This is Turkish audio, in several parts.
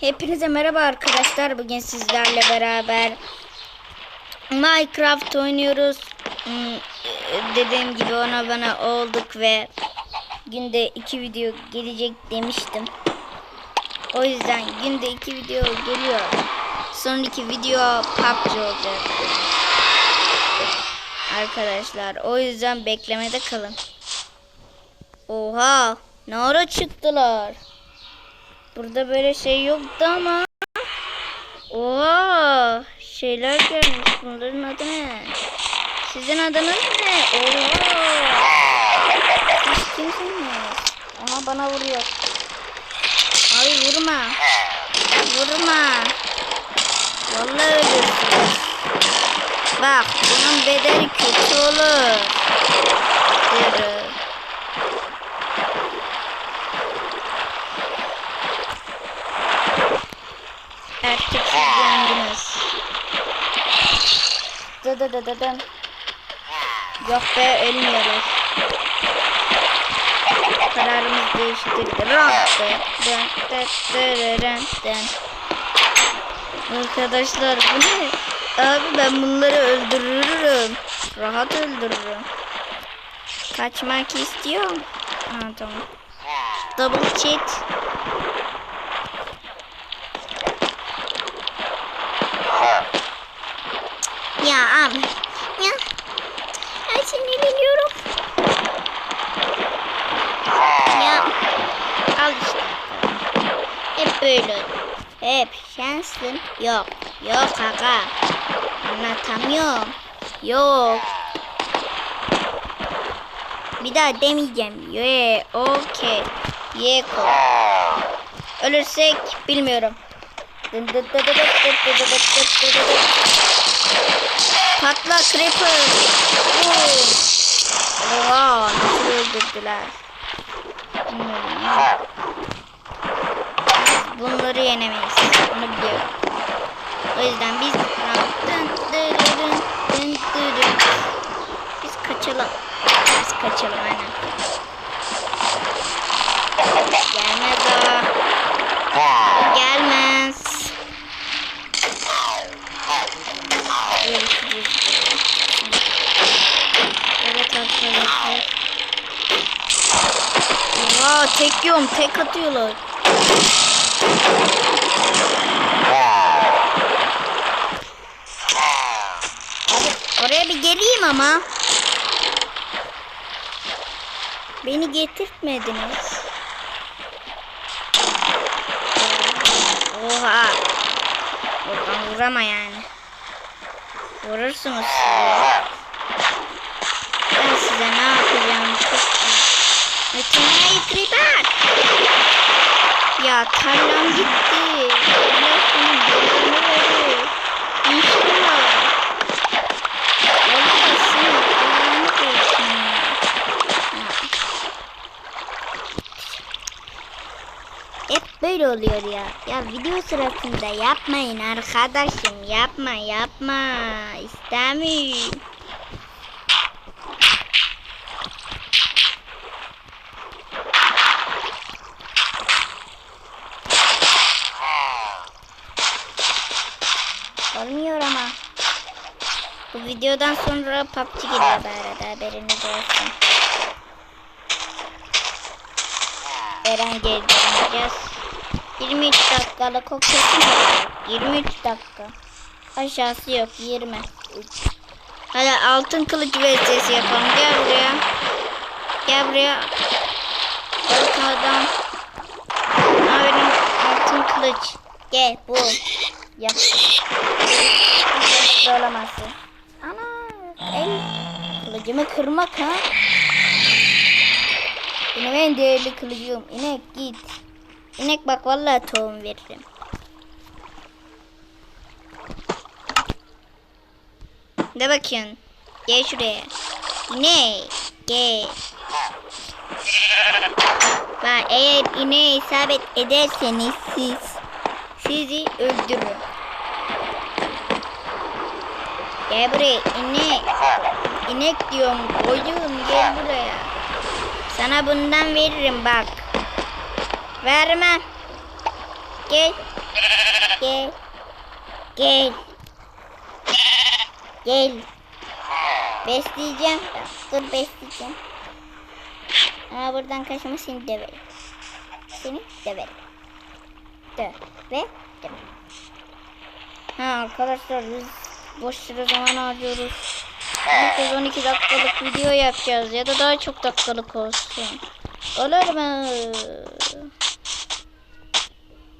Hepinize merhaba arkadaşlar. Bugün sizlerle beraber Minecraft oynuyoruz. Hmm, Dediğim gibi ona bana olduk ve günde iki video gelecek demiştim. O yüzden günde iki video geliyor. Sonraki video PUBG olacak. Arkadaşlar o yüzden beklemede kalın. Oha ne ara çıktılar. Burada böyle şey yoktu ama. Oha şeyler gelmiş. Bunların adı ne? Sizin adınız ne? Kimsiniz? Aha bana vuruyor. Abi vurma. Vurma. Vallahi ölürsünüz. Bak bunun bedeli kötü olur. Dırı. Erkek siz yandınız. Dı dı dı dı dı. Yok be ölmüyoruz. Kararımız değiştirdi. Arkadaşlar bu ne? Abi ben bunları öldürürüm. Rahat öldürürüm. Kaçmak istiyorum. Ha tamam. Double cheat. Ya abi. Ya. Ben sinirleniyorum. Ya. Al işte. Hep böyle. Hep şansın yok. Yok kaka. Anlatamıyorum. Yok. Bir daha demeyeceğim. Ye, okey. Ye. Ölürsek bilmiyorum. Dın dı dı dı dı dı dı dı dı dı dı dı. Patla Creeper. Oo. Oha nasıl öldürdüler. Ya. Biz bunları yenemeyiz. Onu biliyorum. O yüzden biz biz kaçalım. Biz kaçalım aynen. Gelmez o. O Görüşürüz. Evet arkadaşlar. Oha tek yiyorum tek atıyorlar. Oraya bir geleyim ama. Beni getirtmediniz. Oha. Oradan vurama yani. Vurursunuz size. Ben size ne yapacağım hey creeper. Ya tarlam gitti. Allah senin belanı verir. İnşallah. Allah senin belanı versin ya. Hep böyle oluyor ya. Ya video sırasında yapmayın arkadaşım. Yapma yapma. İstemiyorum. Olmuyor ama. Bu videodan sonra PUBG geliyor bu arada haberiniz olsun. Eren geleceğiz. 23 dakikalık o kesin olacak. 23 dakika. Aşağısı yok 20. Hadi altın kılıç vs yapalım. Gel buraya. Gel buraya. Balık adam. Benim altın kılıç. Gel bu. Yap. Hiç olamazsın. Ana. El. Kılıcımı kırmak ha. Benim en değerli kılıcım. İnek git. İnek bak vallahi tohum veririm. De bakıyorsun. Gel şuraya. İnek. Gel. Bak eğer ineğe isabet ederseniz siz sizi öldürürüm. Gel buraya inek. İnek diyorum koyun gel buraya. Sana bundan veririm bak. Vermem. Gel. Gel. Gel. Gel. Besleyeceğim. Dur besleyeceğim. Ama buradan kaçma seni döverim. Seni döverim. Dö ve dö. Ha arkadaşlar biz boş süre zaman harcıyoruz. Herkes 12 dakikalık video yapacağız ya da daha çok dakikalık olsun. Olur mu?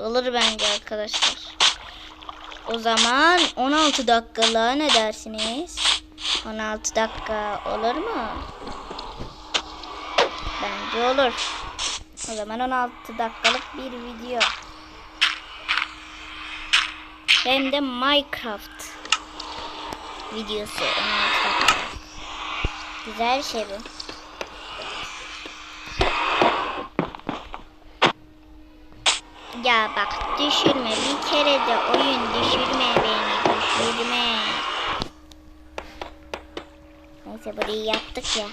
Olur bence arkadaşlar. O zaman 16 dakikalığa ne dersiniz? 16 dakika olur mu? Bence olur. O zaman 16 dakikalık bir video. Hem de Minecraft videosu 16 dakika. Güzel şey bu. Ya bak düşürme bir kere de oyun düşürme beni düşürme. Neyse burayı yaptık ya.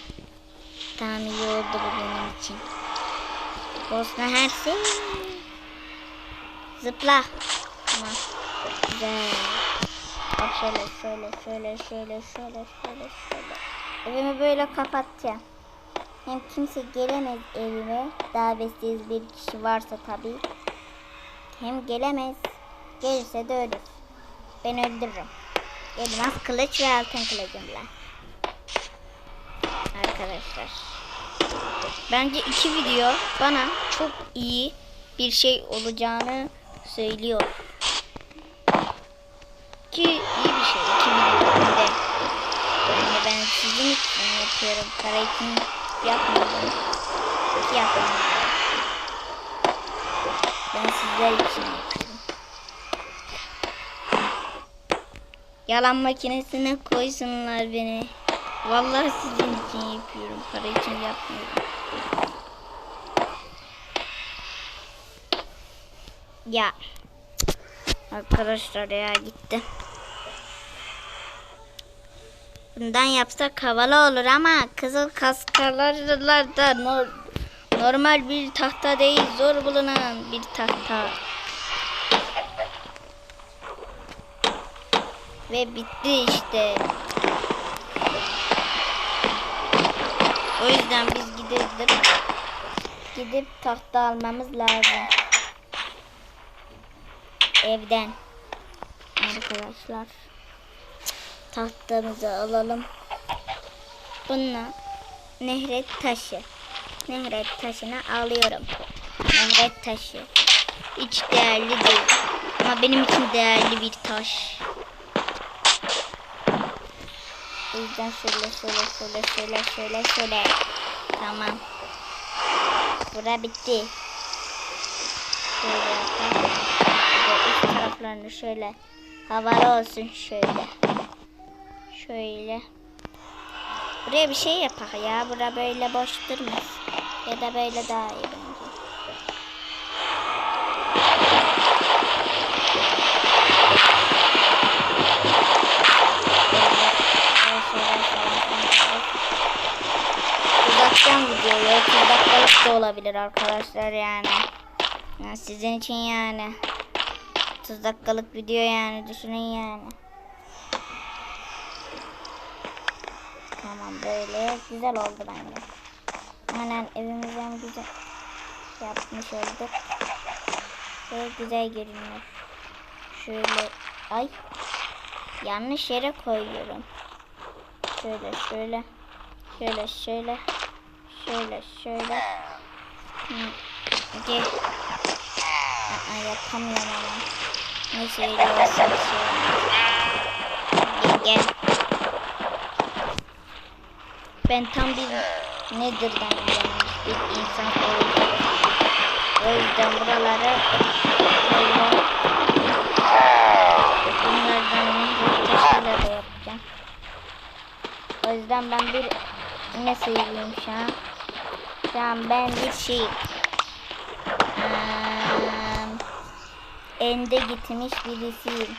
Tamam iyi oldu benim için. Bosna Hersek. Zıpla. Tamam. Güzel. Bak şöyle şöyle şöyle şöyle şöyle şöyle şöyle. Evimi böyle kapatacağım. Hem kimse gelemez evime. Davetsiz bir kişi varsa tabii. Hem gelemez. Gelirse de ölür. Ben öldürürüm. Elmas kılıç ve altın kılıcımla. Arkadaşlar. Bence iki video bana çok iyi bir şey olacağını söylüyor. Ki iyi bir şey iki video önde. Yani ben sizin için yapıyorum. Para için yapmıyorum. Yapmıyorum. İçin yapıyorum. Yalan makinesine koysunlar beni. Vallahi sizin için yapıyorum. Para için yapmıyorum. Ya. Arkadaşlar ya gitti. Bundan yapsak havalı olur ama kızıl kaskarlar da nor normal bir tahta değil zor bulunan bir tahta. Ve bitti işte. O yüzden biz gidip gidip tahta almamız lazım. Evden. Arkadaşlar. Tahtamızı alalım. Bununla nehret taşı. Nehret taşını alıyorum. Nehret taşı. Hiç değerli değil. Ama benim için değerli bir taş. O yüzden şöyle şöyle şöyle şöyle şöyle şöyle. Tamam. Bura bitti. Şöyle yapalım. Üst taraflarını şöyle havalı olsun şöyle. Şöyle. Buraya bir şey yapak ya. Bura böyle boş durmaz. Ya da böyle daha iyi bence. Uzaktan videoyu 30 dakikalık da olabilir arkadaşlar yani. yani. Sizin için yani. 30 dakikalık video yani düşünün yani. Tamam böyle güzel oldu bence. Hemen evimizden güzel yapmış olduk. Ve güzel görünüyor. Şöyle ay yanlış yere koyuyorum. Şöyle şöyle şöyle şöyle şöyle şöyle gel. Aa, yapamıyorum ama. Neyse öyle olsun şey gel. Ben tam bir Nether'dan gelmiş bir insan oldum. O yüzden buraları böyle bunlardan taşıyla da yapacağım. O yüzden ben bir ne sayıyorum şu an? Şu an ben bir şey ende gitmiş birisiyim.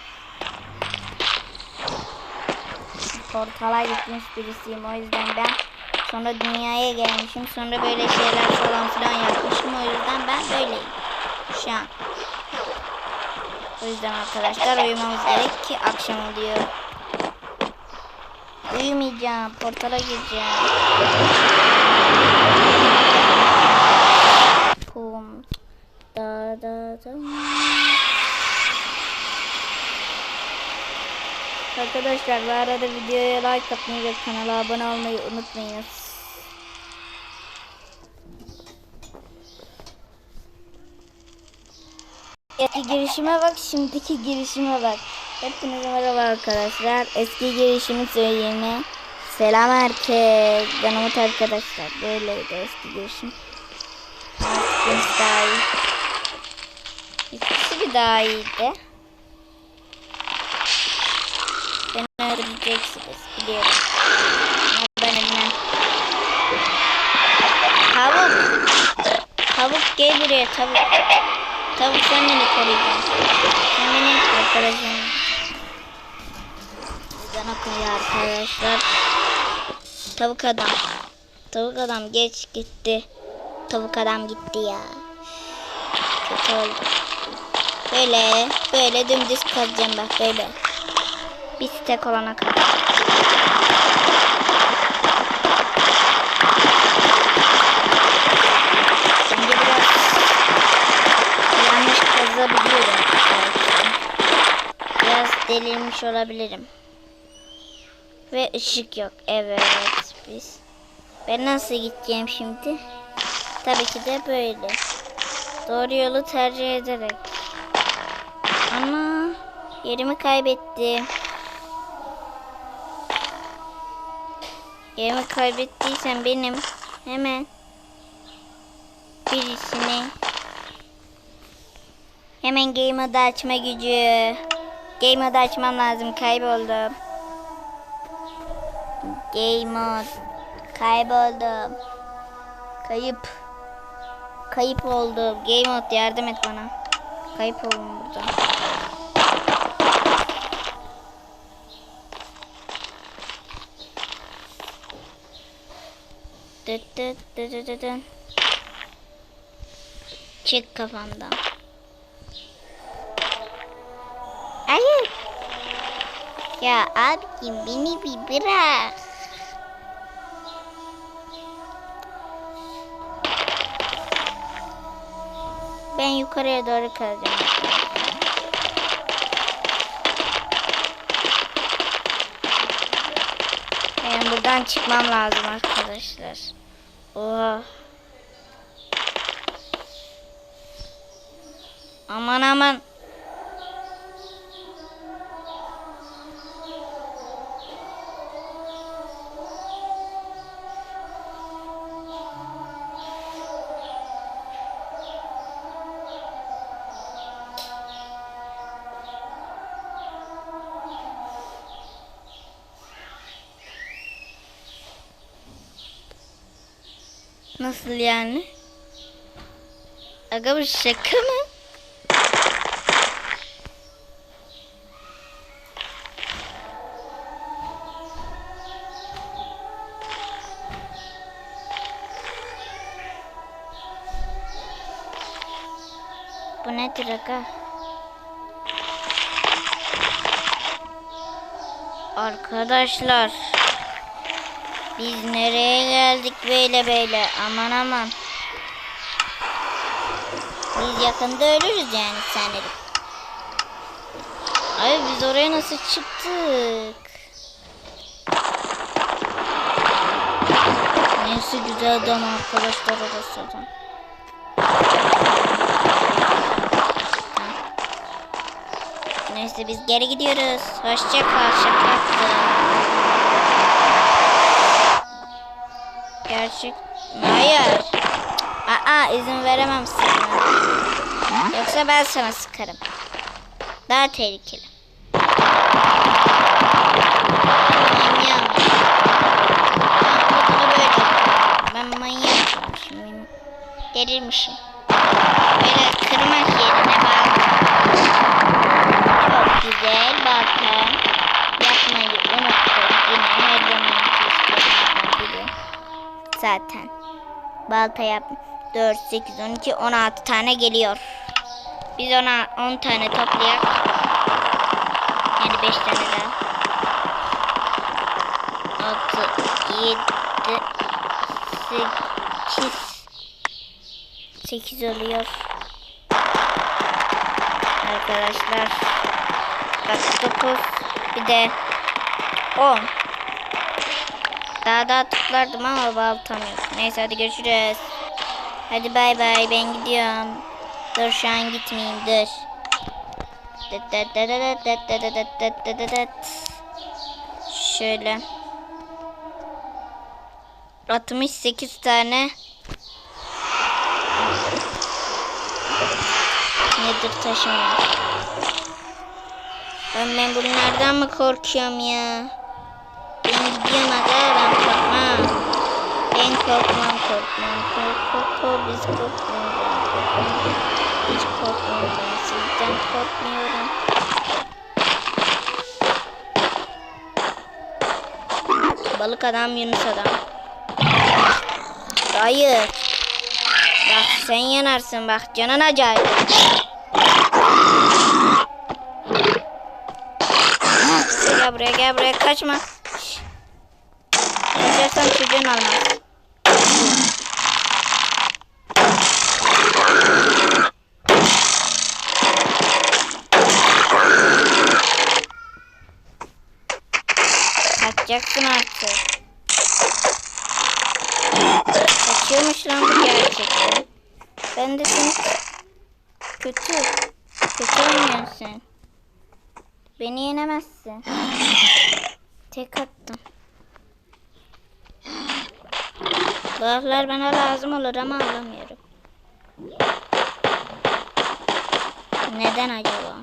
portala gitmiş birisiyim. O yüzden ben sonra dünyaya gelmişim. Sonra böyle şeyler falan filan yapmışım. O yüzden ben böyleyim. Şu an. O yüzden arkadaşlar uyumamız gerek ki akşam oluyor. Uyumayacağım. Portala gireceğim. Pum. Da da da. Arkadaşlar bu arada videoya like atmayı ve kanala abone olmayı unutmayınız. Eski girişime bak, şimdiki girişime bak. Hepinize merhaba arkadaşlar. Eski girişimi söyleyeyim. Selam herkes. Ben Umut arkadaşlar. Böyleydi eski girişim. Eskisi daha iyi. İkisi bir daha iyiydi. Beni öldüreceksiniz biliyorum. Ama ben bilmem. Tavuk. Tavuk gel buraya tavuk. Tavuk sen beni koruyacaksın. Sen benim arkadaşım. Bizden okuyor arkadaşlar. Tavuk adam. Tavuk adam geç gitti. Tavuk adam gitti ya. Kötü oldu. Böyle böyle dümdüz kazacağım bak böyle. Bir stek olana kadar. Biraz yanlış kazabiliyorum. Biraz delirmiş olabilirim. Ve ışık yok. Evet biz. Ben nasıl gideceğim şimdi? Tabii ki de böyle. Doğru yolu tercih ederek. Ama yerimi kaybettim. Yerimi kaybettiysem benim hemen birisini hemen game modu açma gücü. Game modu açmam lazım. Kayboldum. Game mod. Kayboldum. Kayıp. Kayıp oldum. Game mod yardım et bana. Kayıp oldum burada. Dıt dıt dıt dıt dıt dıt. Çık kafamdan. Hayır. Ya abicim beni bir bırak. Ben yukarıya doğru kazacağım. Ben buradan çıkmam lazım arkadaşlar. Oha. Aman aman. Nasıl yani? Aga bu şaka mı? Bu nedir aga? Arkadaşlar biz nereye geldik böyle böyle aman aman. Biz yakında ölürüz yani sanırım. Ay biz oraya nasıl çıktık? Neyse güzel adam arkadaşlar orası. Neyse biz geri gidiyoruz. Hoşça kal şaka Gerçek. Hayır. Aa izin veremem sana. Yoksa ben sana sıkarım. Daha tehlikeli. Manyağım. Ben benim. Delirmişim. Böyle kırmak yerine bak. Çok güzel balkon. Yapmayı unuttum. Yine her zaman biliyorum. Zaten. Balta yap. 4, 8, 12, 16 tane geliyor. Biz ona 10 tane toplayak. Yani 5 tane daha. 6, 7, 8, 8 oluyor. Arkadaşlar. Bak 9 bir de 10. Daha daha tıklardım ama baltam yok. Neyse hadi görüşürüz. Hadi bay bay ben gidiyorum. Dur şu an gitmeyeyim dur. Şöyle. 68 tane nedir taşım. Ben, ben bunlardan mı korkuyorum ya? Aga ben korkmam. Ben korkmam korkmam kork kork kork biz korkmuyoruz. Hiç korkmuyorum sizden korkmuyorum. Balık adam Yunus adam. Hayır. Bak sen yanarsın bak canın acayip. Gel buraya gel buraya kaçma. Kaçarsan çocuğun almaz. Kaçacaksın artık. Kaçıyormuş lan bu gerçekten. Ben de seni kötü. Kötü oynuyorsun. Beni yenemezsin. Tek attım. Bu harfler bana lazım olur ama alamıyorum. Neden acaba?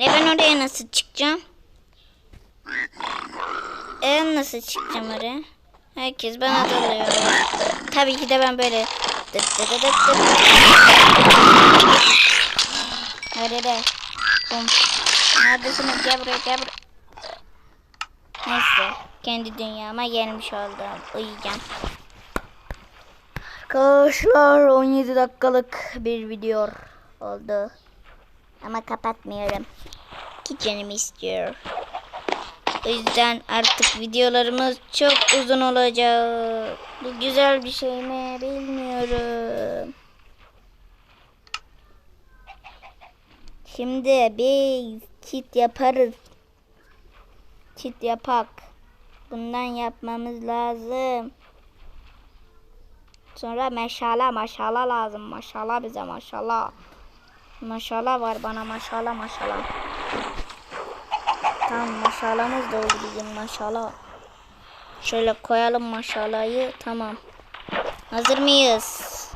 E ben oraya nasıl çıkacağım? E nasıl çıkacağım oraya? Herkes bana dalıyor. Tabii ki de ben böyle dıt dıt dıt dıt. Hadi be. Bum. Gel buraya gel buraya. Neyse. Kendi dünyama gelmiş oldum. Uyuyacağım. Arkadaşlar 17 dakikalık bir video oldu. Ama kapatmıyorum. Ki canım istiyor. O yüzden artık videolarımız çok uzun olacak. Bu güzel bir şey mi bilmiyorum. Şimdi bir kit yaparız. Kit yapak. Bundan yapmamız lazım. Sonra meşale maşala lazım. Maşala bize maşala. Maşala var bana maşala maşala. Tamam maşalamız da bizim maşala. Şöyle koyalım maşalayı. Tamam. Hazır mıyız?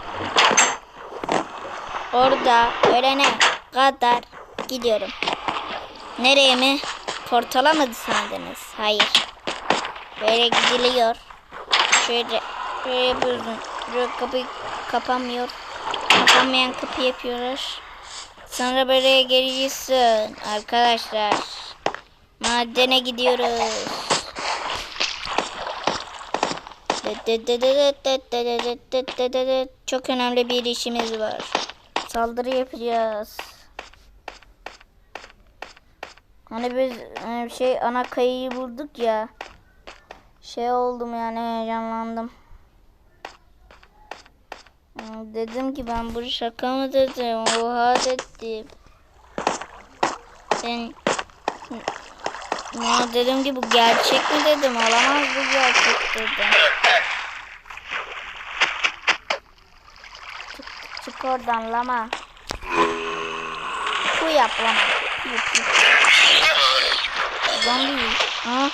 Orada ölene kadar gidiyorum. Nereye mi? Portala mı sandınız? Hayır. Böyle gidiliyor. Şöyle şöyle yapıyorsun. Böyle kapı kapanmıyor. Kapanmayan kapı yapıyoruz. Sonra buraya geliyorsun arkadaşlar. Madene gidiyoruz. Çok önemli bir işimiz var. Saldırı yapacağız. Hani biz e, şey ana kayayı bulduk ya. Şey oldum yani heyecanlandım. Hmm, Dedim ki ben bu şaka mı dedim. Oha dedim. Ben ya dedim ki bu gerçek mi dedim. Olamaz bu gerçek dedim. Çık, çık oradan lama. Bu yap lama. Zombi. Ha?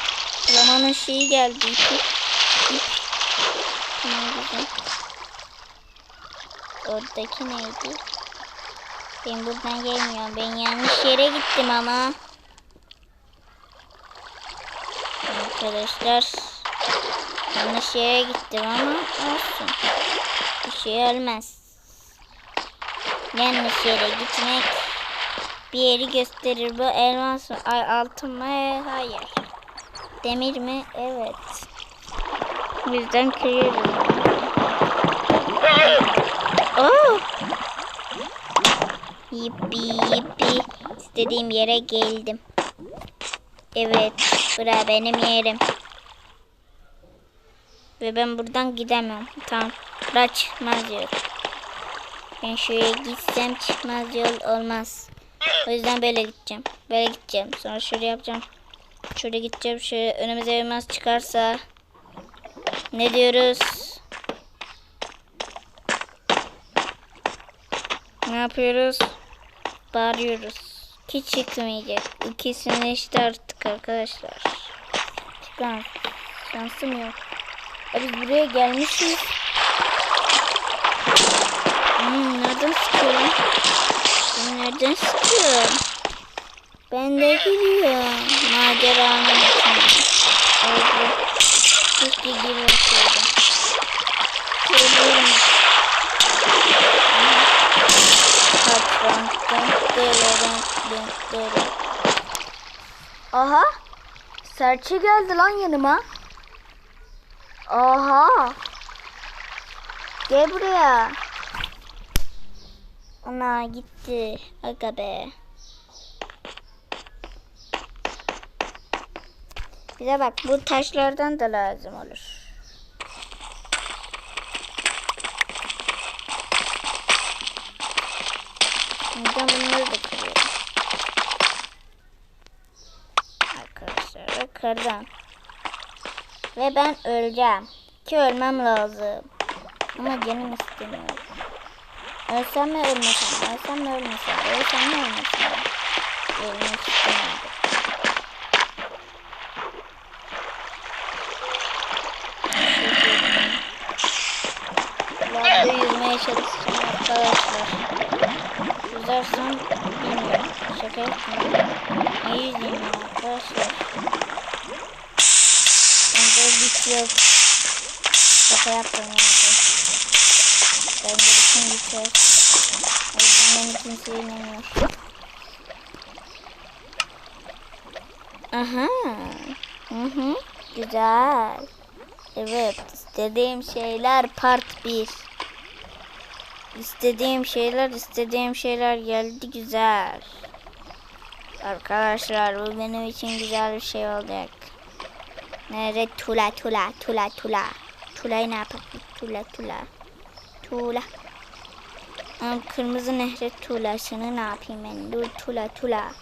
Lamanın şeyi geldi. Oradaki neydi? Ben buradan gelmiyorum. Ben yanlış yere gittim ama. Arkadaşlar. Yanlış yere gittim ama olsun. Bir şey olmaz. Yanlış yere gitmek bir yeri gösterir. Bu elmas mı? Ay altın mı? Hayır. Demir mi? Evet. O yüzden kırıyoruz. Oo! Yippi yippi. İstediğim yere geldim. Evet. Bura benim yerim. Ve ben buradan gidemem. Tamam. Bura çıkmaz yol. Ben şuraya gitsem çıkmaz yol olmaz. O yüzden böyle gideceğim. Böyle gideceğim. Sonra şöyle yapacağım. Şöyle gideceğim. Şöyle önümüze elmas çıkarsa. Ne diyoruz? Ne yapıyoruz? Bağırıyoruz. Hiç çıkmayacak. İkisini eşit artık arkadaşlar. Çıkan. Şansım yok. Ya biz buraya gelmişiz. Hmm, nereden sıkıyorum? Nereden sıkıyorum? Ben de biliyorum. Maceranın içinde. Oldu. Keşke girmeseydim. Geliyorum. Aha. Serçe geldi lan yanıma. Aha. Gel buraya. Ana gitti. Aga be. Bize bak bu taşlardan da lazım olur. Neden bunları da kırıyorum? Arkadaşlar kırdım. Ve ben öleceğim. Ki ölmem lazım. Ama canım istemiyor. Ölsem mi ölmesem? Ölsem mi ölmesem? Ölsem mi ölmesem? Ölmek istemiyorum. Arkadaşlar. Yüzersem bilmiyorum. Şaka yapmıyorum. Ne ya arkadaşlar? Bende güç yok. Şaka yani. Bende bütün yok. O yüzden beni kimse inanmıyor. Aha. Hı hı. Güzel. Evet, istediğim şeyler part 1. İstediğim şeyler, istediğim şeyler geldi güzel. Arkadaşlar bu benim için güzel bir şey olacak. Nerede tula tula tula tula. Tula'yı ne yapalım? Tula tula. Tula. Ama kırmızı nehre tulasını ne yapayım ben? Dur tula tula.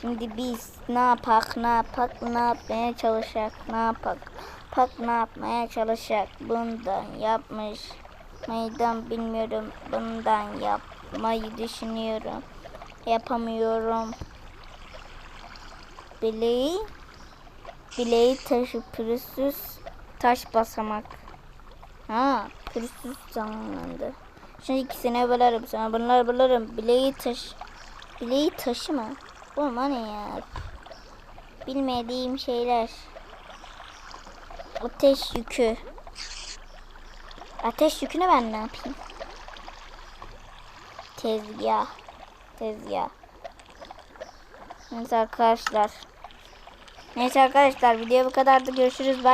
Şimdi biz ne yapak, ne yapak, ne yapmaya çalışacak, ne yapak, pak ne yapmaya çalışacak. Bundan yapmış mıydım bilmiyorum. Bundan yapmayı düşünüyorum. Yapamıyorum. Bileği, bileği taşı pürüzsüz taş basamak. Ha, pürüzsüz zamanlandı. Şimdi ikisine bölerim sana. Bunları bölerim. Bileği taş, bileği taşı mı? Bu ne ya? Bilmediğim şeyler. Ateş yükü. Ateş yükünü ben ne yapayım? Tezgah. Tezgah. Neyse arkadaşlar. Neyse arkadaşlar video bu kadardı. Görüşürüz. Bye.